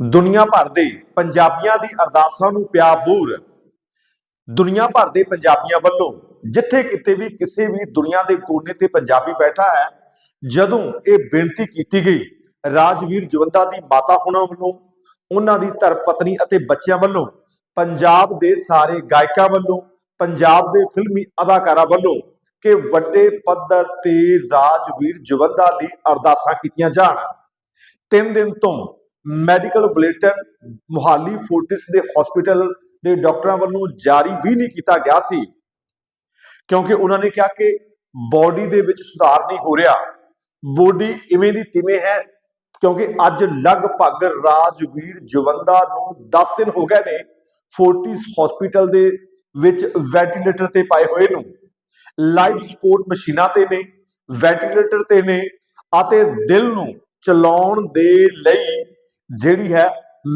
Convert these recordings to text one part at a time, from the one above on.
ਦੁਨੀਆ ਭਰ ਦੇ ਪੰਜਾਬੀਆਂ ਦੀ ਅਰਦਾਸਾਂ ਨੂੰ ਪਿਆ ਬੂਰ। ਦੁਨੀਆ ਭਰ ਦੇ ਪੰਜਾਬੀਆਂ ਵੱਲੋਂ ਜਿੱਥੇ ਕਿਤੇ ਵੀ ਕਿਸੇ ਵੀ ਦੁਨੀਆ ਦੇ ਕੋਨੇ ਤੇ ਪੰਜਾਬੀ ਬੈਠਾ ਹੈ, ਜਦੋਂ ਇਹ ਬੇਨਤੀ ਕੀਤੀ ਗਈ, ਰਾਜਵੀਰ ਜਵੰਦਾ ਦੀ ਮਾਤਾ ਹੁਣਾਂ ਵੱਲੋਂ, ਉਹਨਾਂ ਦੀ ਧਰਮ ਪਤਨੀ ਅਤੇ ਬੱਚਿਆਂ ਵੱਲੋਂ, ਪੰਜਾਬ ਦੇ ਸਾਰੇ ਗਾਇਕਾਂ ਵੱਲੋਂ, ਪੰਜਾਬ ਦੇ ਫਿਲਮੀ ਅਦਾਕਾਰਾਂ ਵੱਲੋਂ ਕਿ ਵੱਡੇ ਪੱਧਰ ਤੇ ਰਾਜਵੀਰ ਜਵੰਦਾ ਲਈ ਅਰਦਾਸਾਂ ਕੀਤੀਆਂ ਜਾਣ। ਤਿੰਨ ਦਿਨ ਤੋਂ ਮੈਡੀਕਲ ਬੁਲੇਟਿਨ ਮੁਹਾਲੀ ਫੋਰਟਿਸ ਦੇ ਹਸਪੀਟਲ ਦੇ ਡਾਕਟਰਾਂ ਵੱਲੋਂ ਜਾਰੀ ਵੀ ਨਹੀਂ ਕੀਤਾ ਗਿਆ ਸੀ। ਕਿਉਂਕਿ ਉਹਨਾਂ ਨੇ ਕਿਹਾ ਕਿ ਬਾਡੀ ਦੇ ਵਿੱਚ ਸੁਧਾਰ ਨਹੀਂ ਹੋ ਰਿਹਾ। ਬੋਡੀ ਇਵੇਂ ਦੀ ਤਿਵੇਂ ਹੈ, ਕਿਉਂਕਿ ਅੱਜ ਲਗਭਗ ਰਾਜਵੀਰ ਜਵੰਦਾ ਨੂੰ 10 ਦਿਨ ਹੋ ਗਏ ਨੇ ਫੋਰਟਿਸ ਹਸਪੀਟਲ ਦੇ ਵਿੱਚ ਵੈਂਟੀਲੇਟਰ ਤੇ ਪਾਏ ਹੋਏ ਨੂੰ। ਲਾਈਫ ਸਪੋਰਟ ਮਸ਼ੀਨਾਂ ਤੇ ਨੇ ਵੈਂਟੀਲੇਟਰ ਤੇ ਨੇ ਅਤੇ ਦਿਲ ਨੂੰ ਚਲਾਉਣ ਦੇ ਲਈ ਜਿਹੜੀ ਹੈ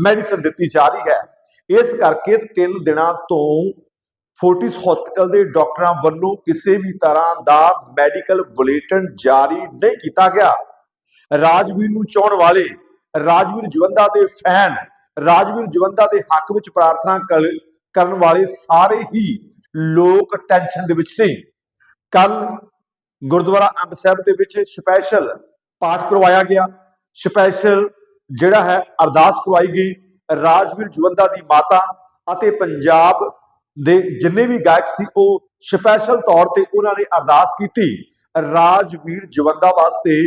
ਮੈਡੀਸਨ ਦਿੱਤੀ ਜਾ ਰਹੀ ਹੈ। ਇਸ ਕਰਕੇ 3 ਦਿਨਾਂ ਤੋਂ ਫੋਰਟਿਸ ਹਸਪੀਟਲ ਦੇ ਡਾਕਟਰਾਂ ਵੱਲੋਂ ਕਿਸੇ ਵੀ ਤਰ੍ਹਾਂ ਦਾ ਮੈਡੀਕਲ ਬੁਲੇਟਿਨ ਜਾਰੀ ਨਹੀਂ ਕੀਤਾ ਗਿਆ। ਰਾਜਵੀਰ ਨੂੰ ਚਾਹਣ ਵਾਲੇ ਰਾਜਵੀਰ ਜਵੰਦਾ ਦੇ ਫੈਨ, ਰਾਜਵੀਰ ਜਵੰਦਾ ਦੇ ਹੱਕ ਵਿੱਚ ਪ੍ਰਾਰਥਨਾ ਕਰ- ਕਰਨ ਵਾਲੇ ਸਾਰੇ ਹੀ ਲੋਕ ਟੈਨਸ਼ਨ ਦੇ ਵਿੱਚ ਸੀ। ਕੱਲ ਗੁਰਦੁਆਰਾ ਅੰਬ ਸਾਹਿਬ ਦੇ ਵਿੱਚ ਸਪੈਸ਼ਲ ਪਾਠ ਕਰਵਾਇਆ ਗਿਆ। ਸਪੈਸ਼ਲ ਜਿਹੜਾ ਹੈ ਅਰਦਾਸ ਕਰਵਾਈ ਗਈ ਰਾਜਵੀਰ ਜਵੰਦਾ ਦੀ ਮਾਤਾ ਅਤੇ ਪੰਜਾਬ ਦੇ ਜਿੰਨੇ ਵੀ ਗਾਇਕ ਸੀ, ਉਹ ਸਪੈਸ਼ਲ ਤੌਰ ਤੇ ਉਹਨਾਂ ਨੇ ਅਰਦਾਸ ਕੀਤੀ ਰਾਜਵੀਰ ਜਵੰਦਾ ਵਾਸਤੇ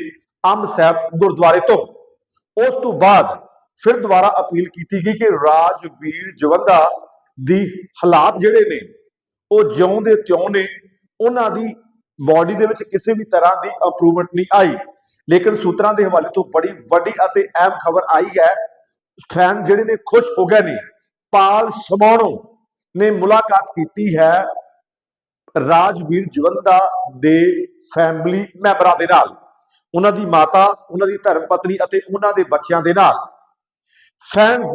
ਅੰਬ ਸਾਹਿਬ ਗੁਰਦੁਆਰੇ ਤੋਂ। ਉਸ ਤੋਂ ਬਾਅਦ ਫਿਰ ਦੁਬਾਰਾ ਅਪੀਲ ਕੀਤੀ ਗਈ ਕਿ ਰਾਜਵੀਰ ਜਵੰਦਾ ਦੀ ਹਾਲਾਤ ਜਿਹੜੇ ਨੇ, ਉਹ ਜਿਉਂ ਦੇ ਤਿਉਂ ਨੇ, ਉਹਨਾਂ ਦੀ ਬਾਡੀ ਦੇ ਵਿੱਚ ਕਿਸੇ ਵੀ ਤਰ੍ਹਾਂ ਦੀ ਇੰਪਰੂਵਮੈਂਟ ਨਹੀਂ ਆਈ। ਲੇਕਿਨ ਸੂਤਰਾਂ ਦੇ ਹਵਾਲੇ ਤੋਂ ਬੜੀ ਵੱਡੀ ਅਤੇ ਅਹਿਮ ਖਬਰ ਆਈ ਹੈ। ਫੈਨ ਜਿਹੜੇ ਨੇ ਖੁਸ਼ ਹੋ ਗਏ ਨੇ। ਪਾਲ ਸਮਾਣੋ ਨੇ ਮੁਲਾਕਾਤ ਕੀਤੀ ਹੈ ਰਾਜਵੀਰ ਜਵੰਦਾ ਦੇ ਫੈਮਿਲੀ ਮੈਂਬਰਾਂ ਦੇ ਨਾਲ। ਉਹਨਾਂ ਦੀ ਮਾਤਾ, ਉਹਨਾਂ ਦੀ ਧਰਮ ਪਤਨੀ ਅਤੇ ਉਹਨਾਂ ਦੇ ਬੱਚਿਆਂ ਦੇ ਨਾਲ। ਫੈਨਸ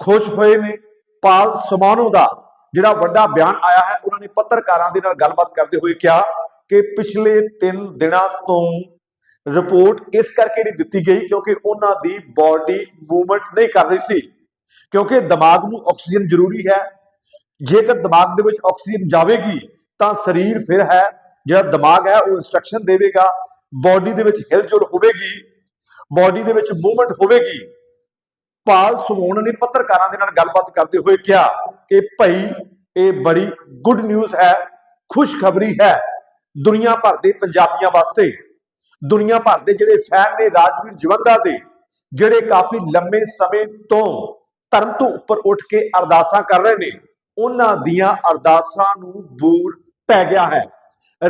ਖੁਸ਼ ਹੋਏ ਨੇ। ਪਾਲ ਸਮਾਨੋ ਦਾ ਜਿਹੜਾ ਵੱਡਾ ਬਿਆਨ ਆਇਆ ਹੈ, ਉਹਨਾਂ ਨੇ ਪੱਤਰਕਾਰਾਂ ਦੇ ਨਾਲ ਗੱਲਬਾਤ ਕਰਦੇ ਹੋਏ ਕਿਹਾ ਕਿ ਪਿਛਲੇ 3 ਦਿਨਾਂ ਤੋਂ ਰਿਪੋਰਟ ਇਸ ਕਰਕੇ ਨਹੀਂ ਦਿੱਤੀ ਗਈ ਕਿਉਂਕਿ ਉਹਨਾਂ ਦੀ ਬਾਡੀ ਮੂਵਮੈਂਟ ਨਹੀਂ ਕਰ ਰਹੀ ਸੀ। ਕਿਉਂਕਿ ਦਿਮਾਗ ਨੂੰ ਆਕਸੀਜਨ ਜ਼ਰੂਰੀ ਹੈ। ਜੇਕਰ ਦਿਮਾਗ ਦੇ ਵਿੱਚ ਆਕਸੀਜਨ ਜਾਵੇਗੀ, ਤਾਂ ਸਰੀਰ ਫਿਰ ਹੈ, ਜਿਹੜਾ ਦਿਮਾਗ ਹੈ, ਉਹ ਇਨਸਟਰਕਸ਼ਨ ਦੇਵੇਗਾ। ਬਾਡੀ ਦੇ ਵਿੱਚ ਹਿਲਜੁਲ ਹੋਵੇਗੀ। ਬਾਡੀ ਦੇ ਵਿੱਚ ਮੂਵਮੈਂਟ ਹੋਵੇਗੀ। ਪਾਲ ਸਮੋਨ ਨੇ ਪੱਤਰਕਾਰਾਂ ਦੇ ਨਾਲ ਗੱਲਬਾਤ ਕਰਦੇ ਹੋਏ ਕਿਹਾ ਕਿ ਭਾਈ, ਇਹ ਬੜੀ ਗੁੱਡ ਨਿਊਜ਼ ਹੈ, ਖੁਸ਼ਖਬਰੀ ਹੈ। ਦੁਨੀਆ ਭਰ ਦੇ ਪੰਜਾਬੀਆਂ ਵਾਸਤੇ ਦੁਨੀਆ ਭਰ ਦੇ ਜਿਹੜੇ ਫੈਨ ਨੇ, ਰਾਜਵੀਰ ਜਵੰਦਾ ਦੇ, ਜਿਹੜੇ ਕਾਫੀ ਲੰਮੇ ਸਮੇਂ ਤੋਂ ਧਰਮ ਤੋਂ ਉੱਪਰ ਉੱਠ ਕੇ ਅਰਦਾਸਾਂ ਕਰ ਰਹੇ ਨੇ, ਉਹਨਾਂ ਦੀਆਂ ਅਰਦਾਸਾਂ ਨੂੰ ਬੂਰ ਪੈ ਗਿਆ ਹੈ।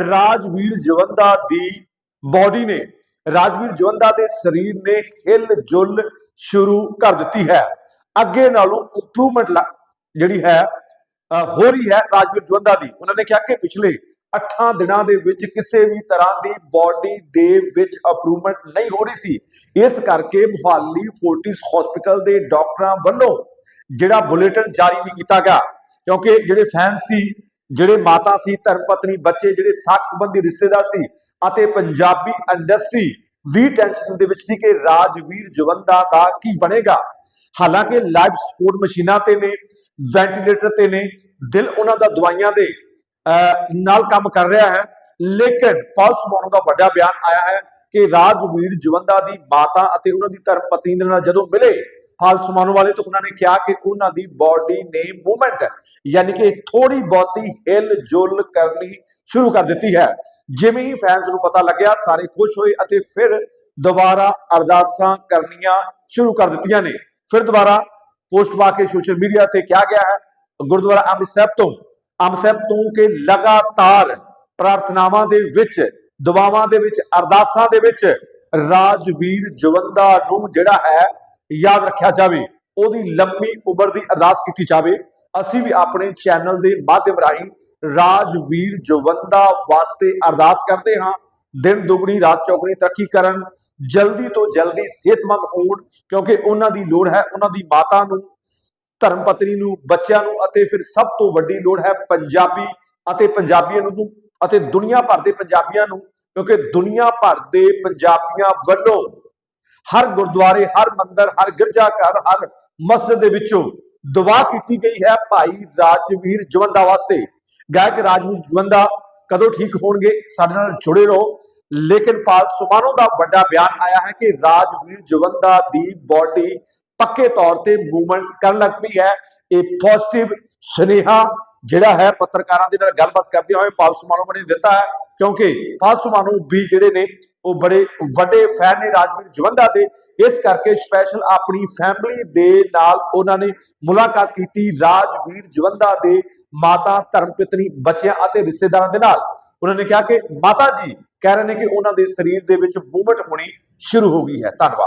ਰਾਜਵੀਰ ਜਵੰਦਾ ਦੀ ਬਾਡੀ ਨੇ, ਰਾਜਵੀਰ ਜਵੰਦਾ ਦੇ ਸਰੀਰ ਨੇ ਹਿਲ ਜੁਲ ਸ਼ੁਰੂ ਕਰ ਦਿੱਤੀ ਹੈ। ਅੱਗੇ ਨਾਲੋਂ ਇੰਪਰੂਵਮੈਂਟ ਜਿਹੜੀ ਹੈ, ਅਹ ਹੋ ਰਹੀ ਹੈ ਰਾਜਵੀਰ ਜਵੰਦਾ ਦੀ। ਉਹਨਾਂ ਨੇ ਕਿਹਾ ਕਿ ਪਿਛਲੇ 8 ਦਿਨਾਂ ਦੇ ਵਿੱਚ ਕਿਸੇ ਵੀ ਤਰ੍ਹਾਂ ਦੀ ਬਾਡੀ ਦੇ ਵਿੱਚ ਇੰਪਰੂਵਮੈਂਟ ਨਹੀਂ ਹੋ ਰਹੀ ਸੀ। ਇਸ ਕਰਕੇ ਮੁਹਾਲੀ ਫੋਰਟਿਸ ਹਸਪੀਟਲ ਦੇ ਡਾਕਟਰਾਂ ਵੱਲੋਂ ਜਿਹੜਾ ਬੁਲੇਟਿਨ ਜਾਰੀ ਨਹੀਂ ਕੀਤਾ ਗਿਆ, ਕਿਉਂਕਿ ਜਿਹੜੇ ਫੈਨ ਸੀ, ਜਿਹੜੇ ਮਾਤਾ ਸੀ, ਧਰਮ ਪਤਨੀ, ਬੱਚੇ, ਜਿਹੜੇ ਸਾਖ ਸੰਬੰਧੀ ਰਿਸ਼ਤੇਦਾਰ ਸੀ ਅਤੇ ਪੰਜਾਬੀ ਇੰਡਸਟਰੀ ਵੀ ਟੈਨਸ਼ਨ ਦੇ ਵਿੱਚ ਸੀ ਕਿ ਰਾਜਵੀਰ ਜਵੰਦਾ ਦਾ ਕੀ ਬਣੇਗਾ। ਹਾਲਾਂਕਿ ਲਾਈਫ ਸਪੋਰਟ ਮਸ਼ੀਨਾਂ ਤੇ ਨੇ ਵੈਂਟੀਲੇਟਰ ਤੇ ਨੇ, ਦਿਲ ਉਹਨਾਂ ਦਾ ਦਵਾਈਆਂ ਦੇ ਨਾਲ ਕੰਮ ਕਰ ਰਿਹਾ ਹੈ। ਲੇਕਿਨ ਪਲਸ ਮੋਨੋ ਦਾ ਵੱਡਾ ਬਿਆਨ ਆਇਆ ਹੈ ਕਿ ਰਾਜਵੀਰ ਜਵੰਦਾ ਦੀ ਮਾਤਾ ਅਤੇ ਉਹਨਾਂ ਦੀ ਧਰਮ ਪਤਨੀ ਦੇ ਨਾਲ ਜਦੋਂ ਮਿਲੇ ਹਾਲ ਸਮਾਨੋ ਵਾਲੇ ਤੋਂ ਉਹਨਾਂ ਨੇ ਕਿਹਾ ਕਿ ਉਹਨਾਂ ਦੀ ਬਾਡੀ ਨੇ ਮੂਵਮੈਂਟ ਯਾਨੀ ਕਿ ਥੋੜੀ ਬਹੁਤੀ ਹਿਲ ਜੁਲ ਕਰਨੀ ਸ਼ੁਰੂ ਕਰ ਦਿੱਤੀ ਹੈ। ਜਿਵੇਂ ਹੀ ਫੈਨਸ ਨੂੰ ਪਤਾ ਲੱਗਿਆ, ਸਾਰੇ ਖੁਸ਼ ਹੋਏ ਅਤੇ ਫਿਰ ਦੁਬਾਰਾ ਅਰਦਾਸਾਂ ਕਰਨੀਆਂ ਸ਼ੁਰੂ ਕਰ ਦਿੱਤੀਆਂ ਨੇ। ਫਿਰ ਦੁਬਾਰਾ ਪੋਸਟ ਪਾ ਕੇ ਸੋਸ਼ਲ ਮੀਡੀਆ ਤੇ ਕਿਹਾ ਗਿਆ ਹੈ, ਗੁਰਦੁਆਰਾ ਅੰਮ੍ਰਿਤਸਰ ਤੋਂ ਅੰਮ੍ਰਿਤ ਸਾਹਿਬ, ਤੋਂ ਕਿ ਲਗਾਤਾਰ ਪ੍ਰਾਰਥਨਾਵਾਂ ਦੇ ਵਿੱਚ, ਦੁਆਵਾਂ ਦੇ ਵਿੱਚ, ਅਰਦਾਸਾਂ ਦੇ ਵਿੱਚ ਰਾਜਵੀਰ ਜਵੰਦਾ ਨੂੰ ਜਿਹੜਾ ਹੈ ਯਾਦ ਰੱਖਿਆ ਜਾਵੇ, ਉਹਦੀ ਲੰਮੀ ਉਮਰ ਦੀ ਅਰਦਾਸ ਕੀਤੀ ਜਾਵੇ, ਅਸੀਂ ਵੀ ਆਪਣੇ ਚੈਨਲ ਦੇ ਮਾਧਿਅਮ ਰਾਹੀਂ ਰਾਜਵੀਰ ਜਵੰਦਾ ਵਾਸਤੇ ਅਰਦਾਸ ਕਰਦੇ ਹਾਂ। ਦਿਨ ਦੁਗਣੀ, ਰਾਤ ਚੌਗਣੀ, ਤਰੱਕੀ ਕਰਨ, ਜਲਦੀ ਤੋਂ ਜਲਦੀ ਸਿਹਤਮੰਦ ਹੋਣ, ਕਿਉਂਕਿ ਉਹਨਾਂ ਦੀ ਲੋੜ ਹੈ, ਉਹਨਾਂ ਦੀ ਮਾਤਾ ਨੂੰ ਧਰਮ ਪਤਨੀ ਨੂੰ, ਬੱਚਿਆਂ ਨੂੰ ਅਤੇ ਫਿਰ ਸਭ ਤੋਂ ਵੱਡੀ ਲੋੜ ਹੈ ਪੰਜਾਬੀ ਅਤੇ ਪੰਜਾਬੀਆਂ ਨੂੰ ਅਤੇ ਦੁਨੀਆ ਭਰ ਦੇ ਪੰਜਾਬੀਆਂ ਨੂੰ, ਕਿਉਂਕਿ ਦੁਨੀਆ ਭਰ ਦੇ ਪੰਜਾਬੀਆਂ ਵੱਲੋਂ ਹਰ ਗੁਰਦੁਆਰੇ, ਹਰ ਮੰਦਿਰ, ਹਰ ਗਿਰਜਾ ਘਰ ਹਰ ਮਸਜਿਦ ਦੇ ਵਿੱਚੋਂ ਦੁਆ ਕੀਤੀ ਗਈ ਹੈ ਭਾਈ ਰਾਜਵੀਰ ਜਵੰਦਾ ਵਾਸਤੇ। ਗਾਇਕ ਰਾਜਵੀਰ ਜਵੰਦਾ ਕਦੋਂ ਠੀਕ ਹੋਣਗੇ? ਸਾਡੇ ਨਾਲ ਜੁੜੇ ਰਹੋ। ਲੇਕਿਨ ਪਾਲ ਸੁਮਾਨੋ ਦਾ ਵੱਡਾ ਬਿਆਨ ਆਇਆ ਹੈ ਕਿ ਰਾਜਵੀਰ ਜਵੰਦਾ ਦੀ ਬਾਡੀ ਪੱਕੇ ਤੌਰ ਤੇ ਮੂਵਮੈਂਟ ਕਰਨ ਲੱਗ ਪਈ ਹੈ। ਇਹ ਪੋਜ਼ਿਟਿਵ ਸੁਨੇਹਾ ਜਿਹੜਾ ਹੈ ਪੱਤਰਕਾਰਾਂ ਦੇ ਨਾਲ ਗੱਲਬਾਤ ਕਰਦੇ ਹੋਏ ਪਾਲ ਸੁਮਾਨੋ ਨੇ ਦਿੱਤਾ ਹੈ, ਕਿਉਂਕਿ ਪਾਲ ਸੁਮਾਨੋ ਵੀ ਜਿਹੜੇ ਨੇ, ਉਹ ਬੜੇ ਵੱਡੇ ਫੈਨ ਨੇ ਰਾਜਵੀਰ ਜਵੰਦਾ ਦੇ। ਇਸ ਕਰਕੇ ਸਪੈਸ਼ਲ ਆਪਣੀ ਫੈਮਿਲੀ ਦੇ ਨਾਲ ਉਹਨਾਂ ਨੇ ਮੁਲਾਕਾਤ ਕੀਤੀ ਰਾਜਵੀਰ ਜਵੰਦਾ ਦੇ ਮਾਤਾ ਧਰਮਪਤਨੀ ਬੱਚਿਆਂ ਅਤੇ ਰਿਸ਼ਤੇਦਾਰਾਂ ਦੇ ਨਾਲ। ਉਹਨਾਂ ਨੇ ਕਿਹਾ ਕਿ ਮਾਤਾ ਜੀ ਕਹਿ ਰਹੇ ਨੇ ਕਿ ਉਹਨਾਂ ਦੇ ਸਰੀਰ ਦੇ ਵਿੱਚ ਮੂਵਮੈਂਟ ਹੋਣੀ ਸ਼ੁਰੂ ਹੋ ਗਈ ਹੈ। ਧੰਨਵਾਦ।